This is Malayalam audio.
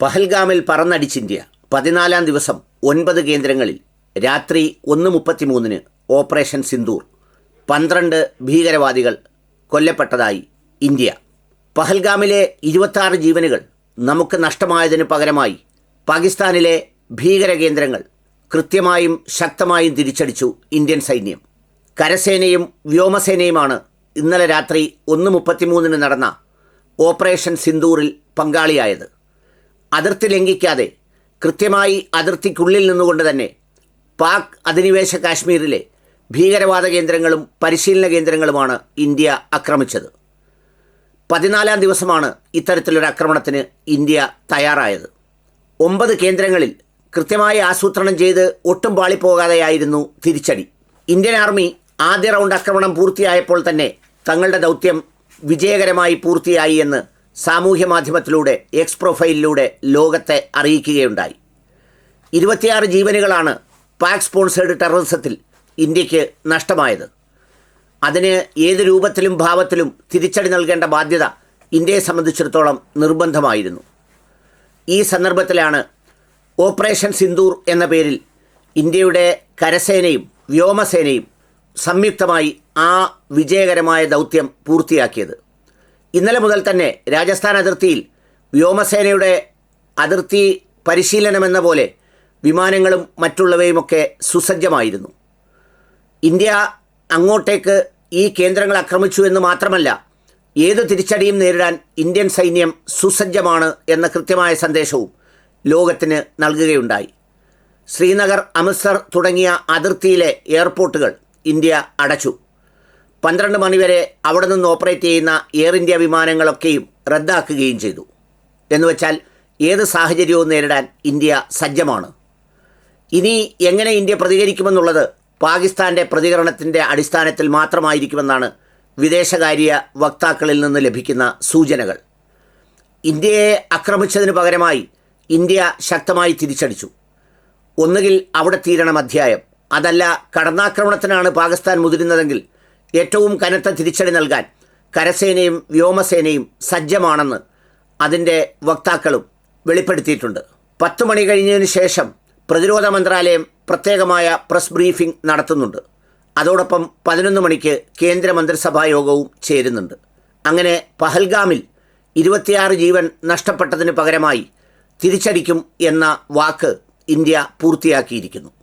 പഹൽഗാമിൽ പറന്നടിച്ചിന്ത്യ. പതിനാലാം ദിവസം ഒൻപത് കേന്ദ്രങ്ങളിൽ രാത്രി ഒന്ന് മുപ്പത്തിമൂന്നിന് ഓപ്പറേഷൻ സിന്ദൂർ. പന്ത്രണ്ട് ഭീകരവാദികൾ കൊല്ലപ്പെട്ടതായി ഇന്ത്യ. പഹൽഗാമിലെ ഇരുപത്താറ് ജീവനുകൾ നമുക്ക് നഷ്ടമായതിനു പകരമായി പാകിസ്ഥാനിലെ ഭീകര കേന്ദ്രങ്ങൾ കൃത്യമായും ശക്തമായും തിരിച്ചടിച്ചു ഇന്ത്യൻ സൈന്യം. കരസേനയും വ്യോമസേനയുമാണ് ഇന്നലെ രാത്രി ഒന്ന് മുപ്പത്തിമൂന്നിന് നടന്ന ഓപ്പറേഷൻ സിന്ദൂറിൽ പങ്കാളിയായത്. അതിർത്തി ലംഘിക്കാതെ കൃത്യമായി അതിർത്തിക്കുള്ളിൽ നിന്നുകൊണ്ട് തന്നെ പാക് അധിനിവേശ കാശ്മീരിലെ ഭീകരവാദ കേന്ദ്രങ്ങളും പരിശീലന കേന്ദ്രങ്ങളുമാണ് ഇന്ത്യ ആക്രമിച്ചത്. പതിനാലാം ദിവസമാണ് ഇത്തരത്തിലൊരു ആക്രമണത്തിന് ഇന്ത്യ തയ്യാറായത്. ഒമ്പത് കേന്ദ്രങ്ങളിൽ കൃത്യമായി ആസൂത്രണം ചെയ്ത് ഒട്ടും പാളിപ്പോകാതെയായിരുന്നു തിരിച്ചടി. ഇന്ത്യൻ ആർമി ആദ്യ റൗണ്ട് ആക്രമണം പൂർത്തിയായപ്പോൾ തന്നെ തങ്ങളുടെ ദൗത്യം വിജയകരമായി പൂർത്തിയായി എന്ന് സാമൂഹ്യ മാധ്യമത്തിലൂടെ എക്സ് പ്രൊഫൈലിലൂടെ ലോകത്തെ അറിയിക്കുകയുണ്ടായി. ഇരുപത്തിയാറ് ജീവനുകളാണ് പാക് സ്പോൺസേഡ് ടെററിസത്തിൽ ഇന്ത്യയ്ക്ക് നഷ്ടമായത്. അതിന് ഏത് രൂപത്തിലും ഭാവത്തിലും തിരിച്ചടി നൽകേണ്ട ബാധ്യത ഇന്ത്യയെ സംബന്ധിച്ചിടത്തോളം നിർബന്ധമായിരുന്നു. ഈ സന്ദർഭത്തിലാണ് ഓപ്പറേഷൻ സിന്ദൂർ എന്ന പേരിൽ ഇന്ത്യയുടെ കരസേനയും വ്യോമസേനയും സംയുക്തമായി ആ വിജയകരമായ ദൗത്യം പൂർത്തിയാക്കിയത്. ഇന്നലെ മുതൽ തന്നെ രാജസ്ഥാൻ അതിർത്തിയിൽ വ്യോമസേനയുടെ അതിർത്തി പരിശീലനമെന്ന പോലെ വിമാനങ്ങളും മറ്റുള്ളവയുമൊക്കെ സുസജ്ജമായിരുന്നു. ഇന്ത്യ അങ്ങോട്ടേക്ക് ഈ കേന്ദ്രങ്ങൾ ആക്രമിച്ചു എന്ന് മാത്രമല്ല ഏത് തിരിച്ചടിയും നേരിടാൻ ഇന്ത്യൻ സൈന്യം സുസജ്ജമാണ് എന്ന കൃത്യമായ സന്ദേശവും ലോകത്തിന് നൽകുകയുണ്ടായി. ശ്രീനഗർ അമൃത്സർ തുടങ്ങിയ അതിർത്തിയിലെ എയർപോർട്ടുകൾ ഇന്ത്യ അടച്ചു. പന്ത്രണ്ട് മണിവരെ അവിടെ നിന്ന് ഓപ്പറേറ്റ് ചെയ്യുന്ന എയർ ഇന്ത്യ വിമാനങ്ങളൊക്കെയും റദ്ദാക്കുകയും ചെയ്തു. എന്നുവെച്ചാൽ ഏത് സാഹചര്യവും നേരിടാൻ ഇന്ത്യ സജ്ജമാണ്. ഇനി എങ്ങനെ ഇന്ത്യ പ്രതികരിക്കുമെന്നുള്ളത് പാകിസ്ഥാന്റെ പ്രതികരണത്തിന്റെ അടിസ്ഥാനത്തിൽ മാത്രമായിരിക്കുമെന്നാണ് വിദേശകാര്യ വക്താക്കളിൽ നിന്ന് ലഭിക്കുന്ന സൂചനകൾ. ഇന്ത്യയെ ആക്രമിച്ചതിന് പകരമായി ഇന്ത്യ ശക്തമായി തിരിച്ചടിച്ചു. ഒന്നുകിൽ അവിടെ തീരണം അധ്യായം. അതല്ല കടന്നാക്രമണത്തിനാണ് പാകിസ്ഥാൻ മുതിരുന്നതെങ്കിൽ ഏറ്റവും കനത്ത തിരിച്ചടി നൽകാൻ കരസേനയും വ്യോമസേനയും സജ്ജമാണെന്ന് അതിന്റെ വക്താക്കളും വെളിപ്പെടുത്തിയിട്ടുണ്ട്. പത്ത് മണി കഴിഞ്ഞതിന് ശേഷം പ്രതിരോധ മന്ത്രാലയം പ്രത്യേകമായ പ്രസ് ബ്രീഫിംഗ് നടത്തുന്നുണ്ട്. അതോടൊപ്പം പതിനൊന്ന് മണിക്ക് കേന്ദ്ര മന്ത്രിസഭാ യോഗവും ചേരുന്നുണ്ട്. അങ്ങനെ പഹൽഗാമിൽ ഇരുപത്തിയാറ് ജീവൻ നഷ്ടപ്പെട്ടതിന് പകരമായി തിരിച്ചടിക്കും എന്ന വാക്ക് ഇന്ത്യ പൂർത്തിയാക്കിയിരിക്കുന്നു.